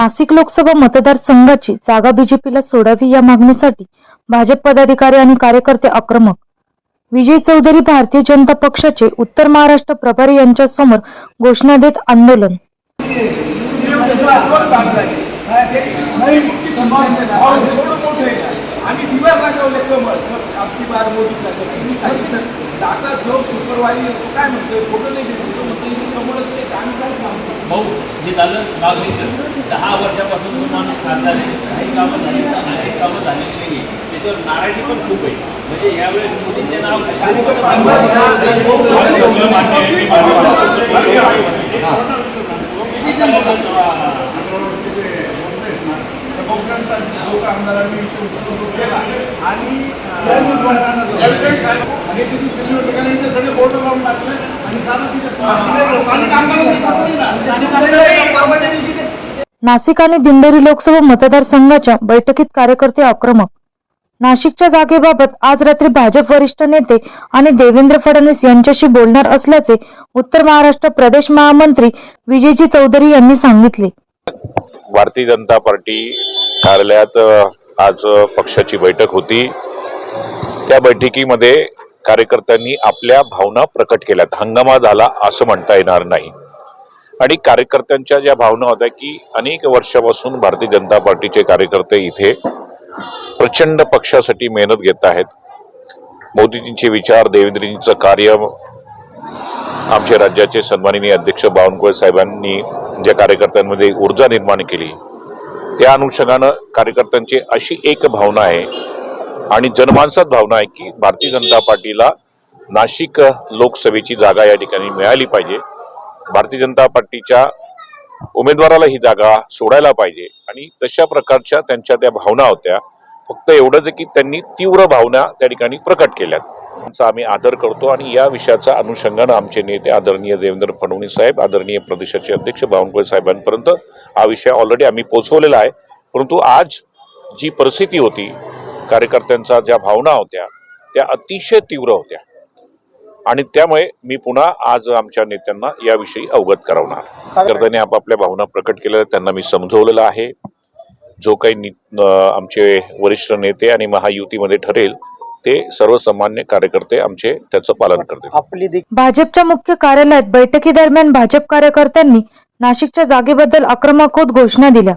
नाशिक लोकसभा मतदारसंघाची जागा बीजेपीला सोडावी या मागणीसाठी भाजप पदाधिकारी आणि कार्यकर्ते आक्रमक. विजय चौधरी भारतीय जनता पक्षाचे उत्तर महाराष्ट्र प्रभारी यांच्या समोर घोषणा देत आंदोलन. आम्ही दिवा कमळ सर आपली बार मोदी तुम्ही सांगितलं. आता जो काय म्हणतोय? फोटो नाही भाऊ हे झालं मागणीचं. दहा वर्षापासून तो माणूस खासदार आहे. काही कामं झाली अनेक कामं झालेली नाही त्याच्यावर नाराजी पण खूप आहे. म्हणजे यावेळेस मोदींचे नाव लोक आमदारांनी केला आणि आणि सगळे बोर्ड लावून टाकले. नाशिक आणि दिंडोरी लोकसभा मतदारसंघाच्या बैठकीत कार्यकर्ते आक्रमक. नाशिकच्या जागेबाबत आज रात्री भाजप वरिष्ठ नेते आणि देवेंद्र फडणवीस यांच्याशी बोलणार असल्याचे उत्तर महाराष्ट्र प्रदेश महामंत्री विजयजी चौधरी यांनी सांगितले. भारतीय जनता पार्टी कार्यालयात आज पक्षाची बैठक होती. त्या बैठकीमध्ये कार्यकर्त्यांनी आपल्या भावना प्रकट केल्यात. हंगामा झाला असं म्हणता येणार नाही. आणि कार्यकर्त्यांच्या ज्या भावना होत्या की अनेक वर्षापासून भारतीय जनता पार्टीचे कार्यकर्ते इथे प्रचंड पक्षासाठी मेहनत घेत आहेत. मोदीजींचे विचार देवेंद्रजींचं कार्य आमच्या राज्याचे सन्माननीय अध्यक्ष बावनकुळे साहेबांनी ज्या कार्यकर्त्यांमध्ये ऊर्जा निर्माण केली त्या अनुषंगानं कार्यकर्त्यांची अशी एक भावना आहे आणि जनमानसात भावना आहे की भारतीय जनता पार्टीला नाशिक लोकसभेची जागा या ठिकाणी मिळाली पाहिजे. भारतीय जनता पार्टीच्या उमेदवाराला ही जागा सोडायला पाहिजे. आणि तशा प्रकारच्या त्यांच्या त्या भावना होत्या. फक्त एवढंच की त्यांनी तीव्र भावना त्या ठिकाणी प्रकट केल्यात. त्यांचा आम्ही आदर करतो आणि या विषयाचा अनुषंगानं आमचे नेते आदरणीय देवेंद्र फडणवीस साहेब आदरणीय प्रदेशाचे अध्यक्ष बावनकुळे साहेबांपर्यंत हा विषय ऑलरेडी आम्ही पोचवलेला आहे. परंतु आज जी परिस्थिती होती कार्यकर्त्यांच्या ज्या भावना होत्या त्या अतिशय तीव्र होत्या. आणि त्यामुळे मी पुन्हा आज आमच्या नेत्यांना याविषयी अवगत करवणार. कार्यकर्त्यांनी आपापल्या भावना प्रकट केल्या त्यांना मी समजवलेलं आहे. जो काही आमचे वरिष्ठ नेते आणि महायुतीमध्ये ठरेल ते सर्वसामान्य कार्यकर्ते आमचे त्याचं पालन करतील. आपली भाजपच्या मुख्य कार्यालयात बैठकीदरम्यान भाजप कार्यकर्त्यांनी नाशिकच्या जागेबद्दल आक्रमक होत घोषणा दिल्या.